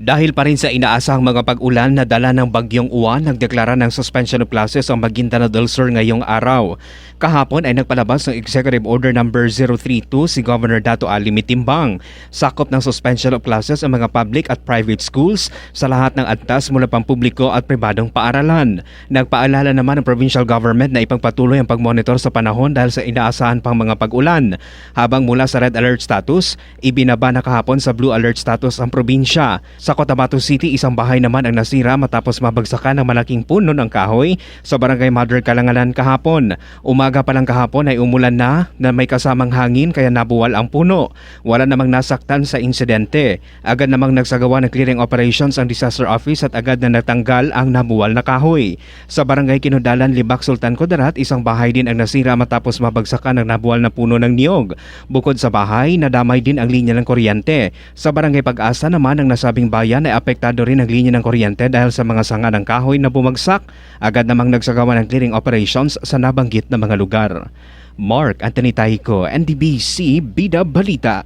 Dahil pa rin sa inaasahang mga pag-ulan na dala ng bagyong uwan, nagdeklara ng suspension of classes ang Maguindanao del Sur ngayong araw. Kahapon ay nagpalabas ng Executive Order No. 032 si Governor Dato Ali Mitimbang. Sakop ng suspension of classes ang mga public at private schools sa lahat ng antas mula pang publiko at pribadong paaralan. Nagpaalala naman ng provincial government na ipagpatuloy ang pagmonitor sa panahon dahil sa inaasahan pang mga pag-ulan. Habang mula sa red alert status, ibinaba na kahapon sa blue alert status ang probinsya. Sa Cotabato City, isang bahay naman ang nasira matapos mabagsakan ng malaking puno ng kahoy sa barangay Madre Kalangalan kahapon. Umaga pa lang kahapon ay umulan na na may kasamang hangin kaya nabuwal ang puno. Wala namang nasaktan sa insidente. Agad namang nagsagawa ng clearing operations ang disaster office at agad na natanggal ang nabuwal na kahoy. Sa barangay Kinudalan, Libak, Sultan Kudarat, isang bahay din ang nasira matapos mabagsakan ng nabuwal na puno ng niyog. Bukod sa bahay, nadamay din ang linya ng kuryente. Sa barangay Pag-asa naman ang nasabing bayan ay apektado rin ang linya ng kuryente dahil sa mga sanga ng kahoy na bumagsak. Agad namang nagsagawa ng clearing operations sa nabanggit na mga lugar. Mark Anthony Tahico, NDBC Bida Balita.